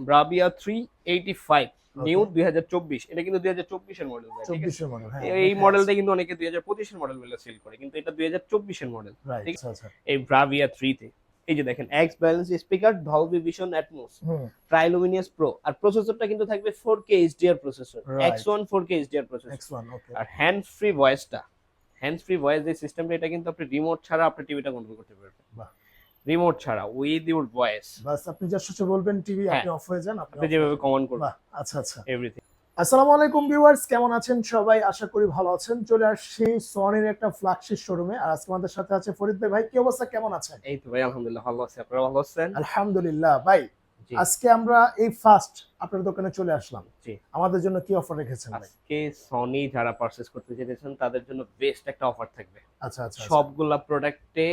Bravia three eighty five new দুই হাজার চব্বিশ। এটা কিন্তু দুই হাজার চব্বিশের মডেল চব্বিশের মডেল হ্যাঁ এই মডেলটা কিন্তু অনেকে দুই হাজার পঁচিশের মডেল বলে সেল করে কিন্তু এটা দুই হাজার চব্বিশের মডেল আচ্ছা আচ্ছা। এই ব্রাভিয়া থ্রিতে এই যে দেখেন X balance speaker Dolby Vision Atmos Triluminos pro আর প্রসেসরটা কিন্তু থাকবে four K HDR processor Right. X one four K HDR processor next one okay আর হ্যান্ড ফ্রি ভয়েসটা হ্যান্ড ফ্রি ভয়েস এই সিস্টেমটা এটা কিন্তু আপনি রিমোট ছাড়া আপনি টিভিটা কন্ট্রোল করতে পারবেন। বাহ। রিমোট ছাড়া উইথ ইউর ভয়েস বাস আপনি জাস্ট হচ্ছে বলবেন টিভি হ্যাঁ। আপনি অফ হয়ে যান আপনি যেভাবে কমান্ড করবেন। আচ্ছা আচ্ছা। এভরিথিং আসসালামু আলাইকুম ভিউয়ার্স কেমন আছেন সবাই? আশা করি ভালো আছেন। চলে আসছি সনির একটা ফ্ল্যাগশিপ শোরুমে আর আজকে আমাদের সাথে আছে ফরিদ ভাই। ভাই কি অবস্থা? কেমন আছেন? এই তো ভাই আলহামদুলিল্লাহ ভালো আছি। আপনারা ভালো আছেন? আলহামদুলিল্লাহ ভাই আজকে আমরা এই ফার্স্ট আপনার দোকানে চলে আসলাম। জি। আমাদের জন্য কি অফার রেখেছেন ভাই? আজকে সনি যারা পারচেজ করতে চেয়েছেন তাদের জন্য বেস্ট একটা অফার থাকবে। আচ্ছা আচ্ছা আচ্ছা। সবগুলা প্রোডাক্টে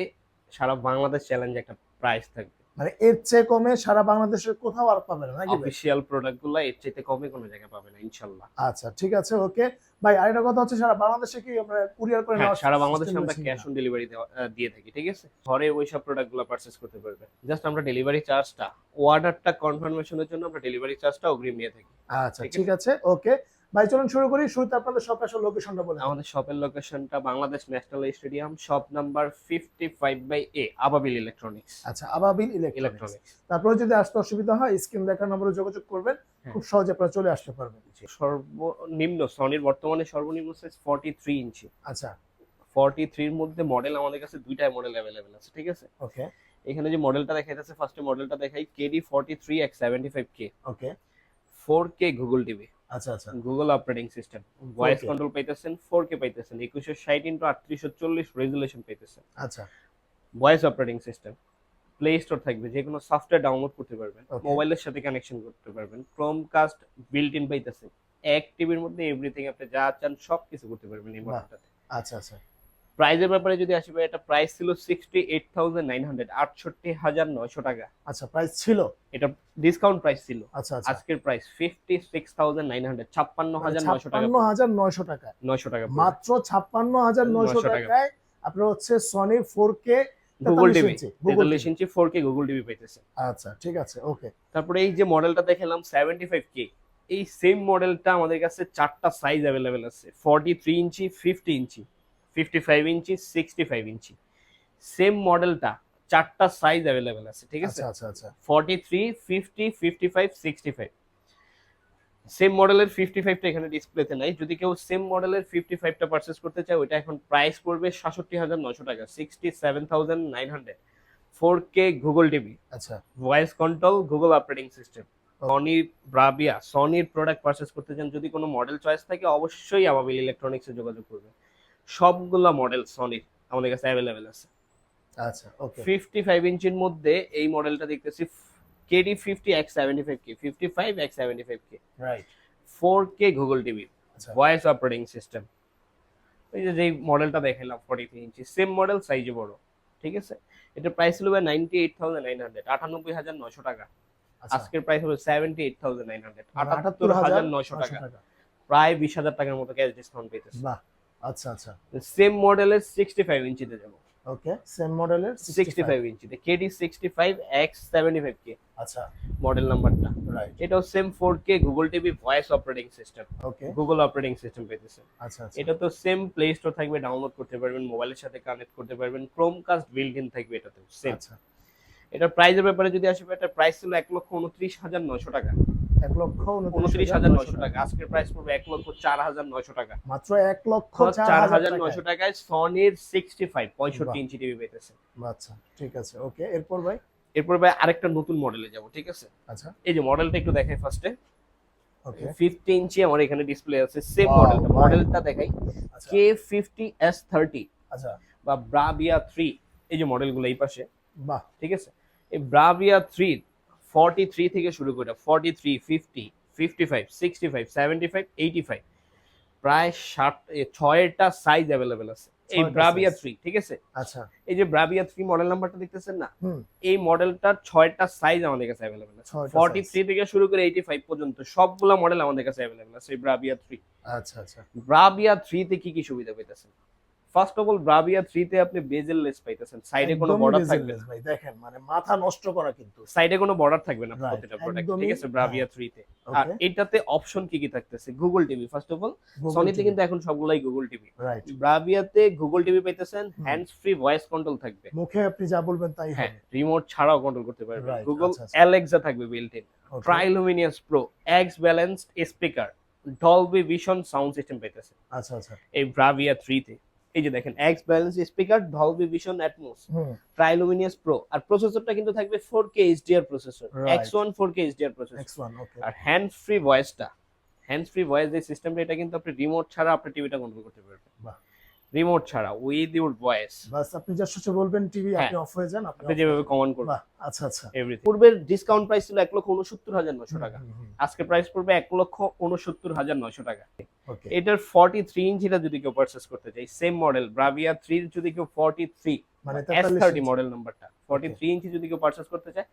সারা বাংলাদেশ চ্যালেঞ্জ একটা প্রাইস থাকবে। মানে এর চেয়ে কমে সারা বাংলাদেশের কোথাও আর পাবেন না নাকি ভাই? অফিসিয়াল প্রোডাক্টগুলো এর চাইতে কমে কোনো জায়গায় পাবে না ইনশাল্লাহ। আচ্ছা ঠিক আছে ওকে ভাই আরেকটা কথা হচ্ছে সারা বাংলাদেশে কি আমরা কুরিয়ার করে হ্যাঁ নেওয়ার সারা বাংলাদেশে আমরা ক্যাশ অন ডেলিভারি দিয়ে থাকি ঠিক আছে? ঘরে ওই সব প্রোডাক্টগুলো পারচেজ করতে পারবে। জাস্ট আমরা ডেলিভারি চার্জটা অর্ডারটা কনফার্মেশনের জন্য আমরা ডেলিভারি চার্জটা অগ্রিম নিয়ে থাকি। আচ্ছা ঠিক আছে? ওকে ভাই চলুন শুরু করি। শুরুতে আপনাদের সব আসল লোকেশনটা বলে আমাদের শপের লোকেশনটা Bangladesh national stadium shop number fifty five by A Ababil electronics আচ্ছা আবাবিল ইলেকট্রনিক্স তারপরে যদি আসতে অসুবিধা হয় স্ক্রিন দেখার নম্বরে যোগাযোগ করবেন। হ্যাঁ। খুব সহজে আপনারা চলে আসতে পারবেন। সর্বনিম্ন সনির বর্তমানে সর্বনিম্ন সাইজ ফর্টি থ্রি ইঞ্চি আচ্ছা। ফর্টি থ্রির মধ্যে মডেল আমাদের কাছে দুইটাই মডেল অ্যাভেলেবেল আছে ঠিক আছে? ওকে। এখানে যে মডেলটা দেখাইতেছে ফার্স্টে মডেলটা দেখাই KD forty three X seventy five K okay four K Google TV আচ্ছা আচ্ছা। Google operating system voice control পাইতেছেন ফোর কে পাইতেছেন একুশশো ষাট ইন্টু আটত্রিশশো চল্লিশ রেজুলেশন পাইতেছেন। আচ্ছা। Voice operating system play store থাকবে যে কোনো সফটওয়্যার ডাউনলোড করতে পারবেন মোবাইলের সাথে কানেকশন করতে পারবেন ক্রোম কাস্ট বিল্ট ইন পাইতেছেন। এক টিভির মধ্যে এভরিথিং আপনি যা চান সবকিছু করতে পারবেন এই মডেলটাতে আচ্ছা আচ্ছা। প্রাইজের ব্যাপারে যদি আসি ভাই এটা প্রাইস ছিল sixty eight thousand nine hundred আটষট্টি হাজার নয়শো টাকা। আচ্ছা প্রাইস ছিল? এটা ডিসকাউন্ট প্রাইস ছিল। আচ্ছা আচ্ছা। আজকের price fifty six thousand nine hundred ছাপ্পান্ন হাজার নয়শো টাকা ছাপ্পান্ন হাজার নয়শো টাকা। নয়শো টাকা মাত্র ছাপ্পান্ন হাজার নয়শো 900 টাকা। টাকায় আপনার হচ্ছে Sony four K Google TV Google তেতাল্লিশ inch four K Google TV পাইতেছে। আচ্ছা ঠিক আছে ওকে তারপরে এই যে মডেলটা দেখালাম সেভেন্টি ফাইভ কে এই সেম মডেলটা আমাদের কাছে চারটা সাইজ অ্যাভেলেবেল আছে forty three inch fifty inch fifty five inch sixty five inch. Same মডেলটা চারটা সাইজ অ্যাভেলেবেল আছে ঠিক আছে? আচ্ছা আচ্ছা forty three fifty fifty five sixty five same মডেলের ফিফটি ফাইভটা এখানে ডিসপ্লেতে নাই। যদি কেউ সেম মডেলের ফিফটি ফাইভটা পারচেস করতে চায় ওইটা এখন প্রাইস পড়বে সাতষট্টি হাজার নশো টাকা sixty seven thousand nine hundred four K Google TV আচ্ছা। Voice control Google operating system সনির Bravia সনির প্রোডাক্ট পারচেস করতে চান যদি কোনো মডেল চয়েস থাকে অবশ্যই আবাবিল ইলেকট্রনিক্সে যোগাযোগ করবে। সবগুলা মডেল সনির আমাদের কাছে অ্যাভেলেবেল আছে। আচ্ছা ওকে ফিফটি ফাইভ ইঞ্চির মধ্যে এই মডেলটা দেখতেছি KD fifty X seventy five K fifty five X seventy five K right four K Google TV voice operating system এই যে যেই মডেলটা দেখালাম forty three inch same model সাইজে বড় ঠিক আছে? এটা প্রাইস আটানব্বই হাজার নশো টাকা। আচ্ছা। আজকের প্রাইস হলো seventy eight thousand nine hundred মানে আটাত্তর হাজার নশো টাকা। প্রায় বিশ হাজার টাকার মতো ক্যাশ ডিসকাউন্ট পেতেছে। বাহ। আচ্ছা আচ্ছা। সেম মডেলের সিক্সটি ফাইভ ইঞ্চিতে যাব ওকে সেম মডেলের সিক্সটি ফাইভ ইঞ্চিতে। KD sixty five X seventy five K আচ্ছা। মডেল নাম্বারটা রাইট এটাও same four K Google TV voice operating system okay Google operating system পেতেছে আচ্ছা আচ্ছা। এটা তো সেম প্লে স্টোর থাকবে ডাউনলোড করতে পারবেন মোবাইলের সাথে কানেক্ট করতে পারবেন ক্রোম কাস্ট বিল্ড ইন থাকবে এটাতে সেম আচ্ছা। এটার প্রাইসের ব্যাপারে যদি আসবে এটার প্রাইস ছিল এক লক্ষ উনত্রিশ হাজার নয়শো টাকা। এক লক্ষ উনত্রিশ হাজার নয়শো টাকা। আজকের প্রাইস পড়বে এক লক্ষ চার হাজার নয়শো টাকা। মাত্র এক লক্ষ চার হাজার নয়শো টাকায় সনির সিক্সটি ফাইভ পঁয়ষট্টি ইঞ্চি টিভি পেতেছে আচ্ছা ঠিক আছে ওকে। এরপর ভাই? এরপর ভাই আরেকটা নতুন মডেলে যাব ঠিক আছে? আচ্ছা। এই যে মডেলটা একটু দেখাই ফার্স্টে ওকে। ফিফটি ইঞ্চি আমার এখানে ডিসপ্লে আছে সেম Wow, মডেলটা মডেলটা দেখাই। কে ফিফটি এস থার্টি আচ্ছা। বা ব্রাভিয়া থ্রি এই যে মডেলগুলো এই পাশে। বাহ। ঠিক আছে? এই ব্রাভিয়া থ্রি ফর্টি থ্রি থেকে শুরু করে forty three fifty fifty five sixty five seventy five eighty five প্রায় ষাট ছয়টা সাইজ অ্যাভেলেবেল আছে। এই ব্রাভিয়া। থ্রি ঠিক আছে? আচ্ছা। এই যে ব্রাভিয়া থ্রি মডেল নাম্বারটা দেখতেছেন না? এই মডেলটার ছয়টা সাইজ আমাদের কাছে অ্যাভেলেবেল আছে। ফর্টি। থ্রি থেকে শুরু করে এইটি ফাইভ পর্যন্ত সবগুলা মডেল আমাদের কাছে অ্যাভেলেবেল আছে এই ব্রাভিয়া থ্রি আচ্ছা আচ্ছা। ব্রাভিয়া থ্রিতে কি কি সুবিধা পেতেছেন ফার্স্ট অফ অল ব্রাভিয়া 3 তে আপনি বেজেল লেস পাইতেছেন। সাইডে কোনো বর্ডার থাকবে less ভাই দেখেন মানে মাথা নষ্ট করা কিন্তু। সাইডে কোনো বর্ডার থাকবে না প্রতিটা প্রোডাক্ট ঠিক আছে ব্রাভিয়া 3 তে। আর এটাতে অপশন কি কি থাকতেছে? Google TV first of all সনিতে কিন্তু এখন সবগুলাই গুগল টিভি ব্রাভিয়াতে গুগল টিভি পাইতেছেন হ্যান্ডস ফ্রি ভয়েস কন্ট্রোল থাকবে। মুখে আপনি যা বলবেন তাই হ্যাঁ হবে। রিমোট ছাড়াও কন্ট্রোল করতে পারবেন। গুগল আচ্ছা, আচ্ছা। অ্যালেক্সা থাকবে built in Triluminos pro X balanced speaker Dolby Vision sound system পাইতেছে আচ্ছা আচ্ছা। এই ব্রাভিয়া 3 তে। এই যে দেখেন X balance speaker Dolby Vision Atmos Triluminos pro আর প্রসেসরটা কিন্তু থাকবে 4K HDR processor Right. X1 4K HDR processor X1 okay আর হ্যান্ড ফ্রি ভয়েসটা হ্যান্ড ফ্রি ভয়েস এই সিস্টেমটা এটা কিন্তু আপনি রিমোট ছাড়া আপনি টিভিটা কন্ট্রোল করতে পারবেন বাহ। রিমোট ছাড়া উইথ ইউর ভয়েস বাস আপনি জাস্ট হচ্ছে বলবেন টিভি হ্যাঁ। আপনি অফ হয়ে যান আপনি যেভাবে কমান্ড করবেন। আচ্ছা আচ্ছা। এভরিথিং পূর্বের ডিসকাউন্ট প্রাইস ছিল এক লক্ষ উনসত্তর হাজার নশো টাকা। হুম, হুম, আজকে প্রাইস পড়বে এক লক্ষ উনসত্তর হাজার নশো টাকা। ওকে এটার ফর্টি থ্রি ইঞ্চিটা যদি কেউ পারচেস করতে চাই সেম মডেল ব্রাভিয়া থ্রি যদি কেউ ফর্টি থ্রি মানে এস 43 থার্টি ইঞ্চি। মডেল নাম্বারটা ফর্টি থ্রি ইঞ্চি যদি কেউ পারচেস করতে চায়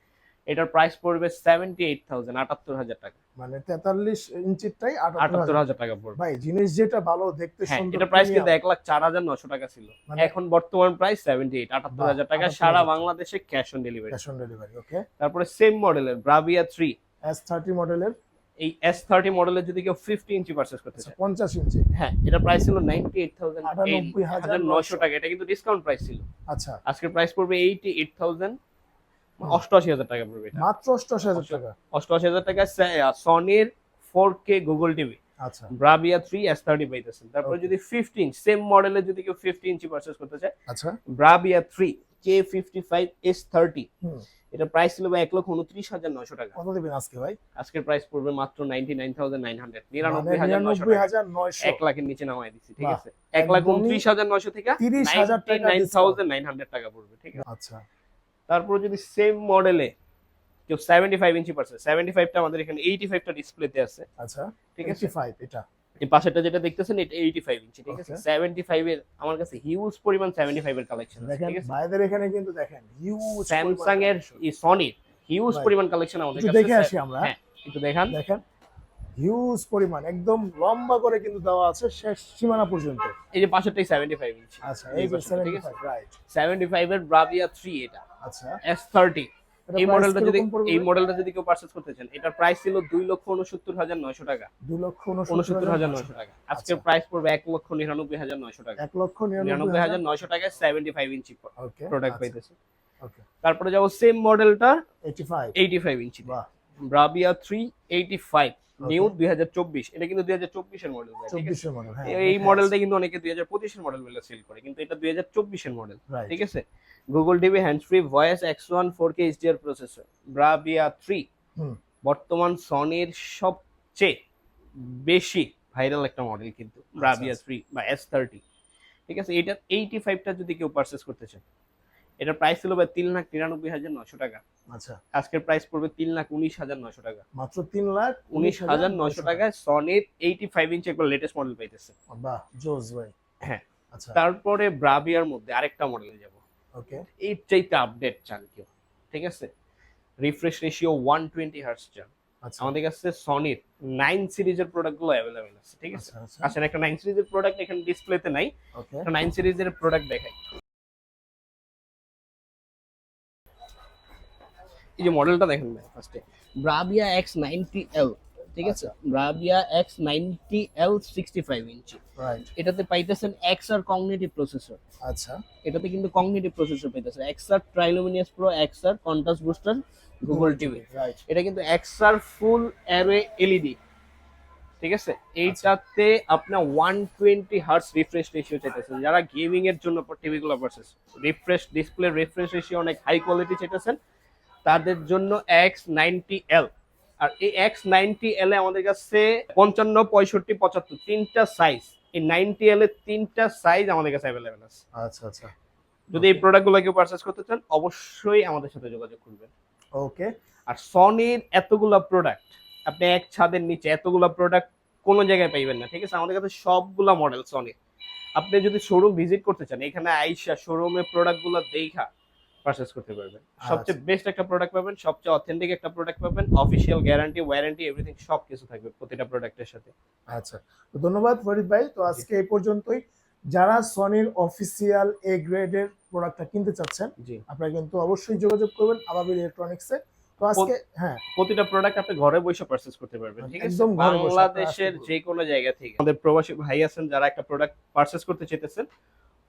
এটার প্রাইস পড়বে সেভেন্টি এইট থাউজেন্ড আটাত্তর হাজার টাকা। মানে 43 ইঞ্চিরটাই আটাত্তর 78 হাজার টাকা পড়বে। ভাই জিনিস যেটা ভালো দেখতে হ্যাঁ সুন্দর এটা প্রাইস কিন্তু এক লাখ চার হাজার নশো টাকা ছিল। মানে এখন বর্তমান প্রাইস সেভেন্টি এইট আটাত্তর হাজার টাকা সারা। বাংলাদেশে cash on delivery cash on delivery okay তারপরে সেম মডেলের ব্রাভিয়া থ্রি S30 মডেলের এই এস থার্টি মডেলের যদি কেউ ফিফটি ইঞ্চি পারচেস করতে চায়। 50 ইঞ্চি। হ্যাঁ এটা প্রাইস ছিল নাইনটি এইট থাউজেন্ড 98,900 টাকা। এটা কিন্তু ডিসকাউন্ট প্রাইস ছিল। আচ্ছা। আজকের প্রাইস পড়বে এইটি এইট থাউজেন্ড অষ্টআশি হাজার টাকা পড়বে মাত্র 88000 টাকা? অষ্টআশি হাজার টাকা সনির ফোর কে গুগল টিভি আচ্ছা। ব্রাভিয়া থ্রি এস থার্টি পাইতেছেন। তারপরে যদি ফিফটি ইঞ্চ সেম মডেলের যদি কেউ ফিফটি ইঞ্চি পারচেস করতে চায় আচ্ছা। Bravia three K fifty five S thirty এটা প্রাইস ছিল ভাই এক লক্ষ উনত্রিশ হাজার নশো টাকা। কত দিবেন আজকে ভাই? আজকের প্রাইস পড়বে মাত্র ninety nine thousand nine hundred নিরানব্বই হাজার 99900 এক লাখের নিচে নামাই দিচ্ছি ঠিক আছে? এক লাখ উনত্রিশ হাজার নশো থেকে 30,000 টাকা নাইন থাউজেন্ড নাইন হান্ড্রেড টাকা পড়বে ঠিক আছে? আচ্ছা। তারপর যদি সেম মডেলে কেউ সেভেন্টি ফাইভ ইঞ্চি পারছে সেভেন্টি ফাইভটা আমাদের এখানে এইটি ফাইভটা ডিসপ্লেতে আছে। আচ্ছা ঠিক আছে? 85 এটা। এই পাশেরটা যেটা দেখতেছেন এটা এইটি ফাইভ ইঞ্চি ঠিক আছে? Okay. সেভেন্টি ফাইভ এর আমার কাছে হিউজ পরিমাণ সেভেন্টি ফাইভ এর কালেকশন আছে ঠিক আছে? ভাইদের এখানে কিন্তু দেখেন হিউজ স্যামসাং এর এই সনির হিউজ পরিমাণ কালেকশন আমাদের কাছে দেখে আসি আমরা। হ্যাঁ একটু দেখান। দেখেন হিউজ পরিমাণ একদম লম্বা করে কিন্তু দেওয়া আছে শেষ সীমানা পর্যন্ত। এই যে পাশেরটাই সেভেন্টি ফাইভ ইঞ্চি আচ্ছা এই ঠিক আছে? রাইট সেভেন্টি ফাইভ এর ব্রাভিয়া থ্রি এটা। আচ্ছা। এস থার্টি এই মডেলটা যদি এই মডেলটা যদি কেউ পারচেজ করতে চান এটার প্রাইস ছিল দুই লক্ষ উনসত্তর হাজার নয়শো টাকা। দুই লক্ষ উনসত্তর হাজার নয়শো টাকা। আজকের আচ্ছা। প্রাইস পড়বে এক লক্ষ নিরানব্বই হাজার নয়শো টাকা। এক লক্ষ নিরানব্বই হাজার নয়শো টাকায় সেভেন্টি ফাইভ ইঞ্চি প্রোডাক্ট পাইতেছে। তারপরে যাব সেম মডেলটা eighty five inch three eighty five new দুই হাজার চব্বিশ এটা কিন্তু দুই হাজার চব্বিশের মডেল চব্বিশের মডেল হ্যাঁ এই মডেলটা কিন্তু অনেকে দুই হাজার পঁচিশের মডেল বলে সেল করে কিন্তু এটা দুই হাজার চব্বিশের মডেল ঠিক আছে? Google TV hand free voice X one four K HDR processor Bravia three বর্তমান সনির সবচেয়ে বেশি ভাইরাল একটা মডেল কিন্তু ব্রাভিয়া থ্রি বা এস থার্টি ঠিক আছে? এটা এইটি ফাইভটা যদি কেউ পারচেস করতে চায় এটার প্রাইস ছিল ভাই তিন লাখ নিরানব্বই হাজার নশো টাকা। আচ্ছা। আজকের প্রাইস পড়বে তিন লাখ উনিশ হাজার নশো টাকা। মাত্র তিন লাখ উনিশ হাজার নশো টাকায় সনির এইটি ফাইভ ইঞ্চি একবার লেটেস্ট মডেল পাইতেছে। বাহ জোস ভাই। হ্যাঁ। আচ্ছা। তারপরে ব্রাভিয়ার মধ্যে আরেকটা মডেলে যাব। ওকে। এর চাইতে আপডেট চান কেউ? ঠিক আছে? Refresh ratio one twenty hertz চান। আচ্ছা। আমাদের কাছে সনির নাইন সিরিজের প্রোডাক্টগুলো অ্যাভেলেবেল আছে ঠিক আছে? আচ্ছা আচ্ছা। একটা নাইন সিরিজের প্রোডাক্ট এখানে ডিসপ্লেতে নাই। নাইন সিরিজের প্রোডাক্ট দেখাই। এই যে মডেলটা দেখেন ভাই ফার্স্টে ব্রাভিয়া এক্স নাইনটি এল ঠিক আছে? Bravia X ninety L sixty five inch right এটাতে পাইতেছেন এক্স আর কগনিটিভ প্রসেসর আচ্ছা। এটাতে কিন্তু কগনিটিভ প্রসেসর পাইতেছেন। X R Triluminos pro X R contrast booster Google TV right এটা কিন্তু X R full array LED ঠিক আছে? এইটাতে আপনার one twenty hertz refresh ratio চাইতেছেন। যারা গেমিং এর জন্য টিভিগুলো purchase refresh display refresh ratio অনেক হাই কোয়ালিটি চাইতেছেন। তাদের জন্য এক্স নাইনটি এল আর এই এক্স নাইনটি এল এ আমাদের কাছে পঞ্চান্ন পঁয়ষট্টি পঁচাত্তর তিনটা সাইজ এই নাইনটি এল এর তিনটা সাইজ আমাদের কাছে অ্যাভেলেবেল আছে। আচ্ছা আচ্ছা। যদি এই প্রোডাক্টগুলো কেউ পারচেস করতে চান অবশ্যই আমাদের সাথে যোগাযোগ করবেন। ওকে আর সনির এতগুলা প্রোডাক্ট আপনি এক ছাদের নিচে এতগুলা প্রোডাক্ট কোনো জায়গায় পাইবেন না ঠিক আছে? আমাদের কাছে সবগুলা মডেল সনির আপনি যদি শোরুম ভিজিট করতে চান এখানে আইসা শোরুমে প্রোডাক্টগুলো দেখা পারচেস করতে পারবেন। সবচেয়ে বেস্ট একটা প্রোডাক্ট পাবেন সবচেয়ে অথেন্টিক একটা প্রোডাক্ট পাবেন অফিসিয়াল গ্যারান্টি ওয়ারেন্টি এভরিথিং সব কিছু থাকবে প্রতিটা প্রোডাক্টের সাথে। আচ্ছা। তো ধন্যবাদ ফরিদ ভাই। তো আজকে এই পর্যন্তই। যারা সনির অফিসিয়াল এ গ্রেডের প্রোডাক্টটা কিনতে চাচ্ছেন জি। আপনারা কিন্তু অবশ্যই যোগাযোগ করবেন আবাবিল ইলেকট্রনিক্সে তো আজকে হ্যাঁ। প্রতিটা প্রোডাক্ট আপনি ঘরে বসে পারচেজ করতে পারবেন ঠিক আছে? একদম বাংলাদেশের যে কোনো জায়গা থেকে। আমাদের প্রবাসী ভাই আছেন যারা একটা প্রোডাক্ট পারচেজ করতে চাইতেছেন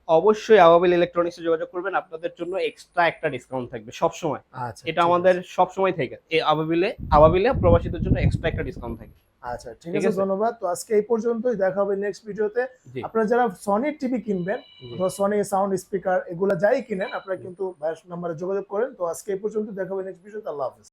অবশ্যই আবাবিল ইলেকট্রনিক্সে যোগাযোগ করবেন। আপনাদের জন্য এক্সট্রা একটা ডিসকাউন্ট থাকবে সব সময় আচ্ছা এটা আমাদের সব সময় থেকে। এই আবাবিলে আবাবিলে প্রবাসীদের জন্য এক্সট্রা একটা ডিসকাউন্ট থাকে। আচ্ছা ঠিক আছে? ধন্যবাদ। তো আজকে এই পর্যন্তই। দেখা হবে নেক্সট ভিডিওতে আপনারা যারা সনি টিভি কিনবেন। অথবা সনি সাউন্ড স্পিকার এগুলো যাই কিনেন আপনারা কিন্তু নাম্বারে যোগাযোগ করেন। তো আজকে এই পর্যন্ত দেখা হবে নেক্সট ভিডিওতে আল্লাহ হাফেজ।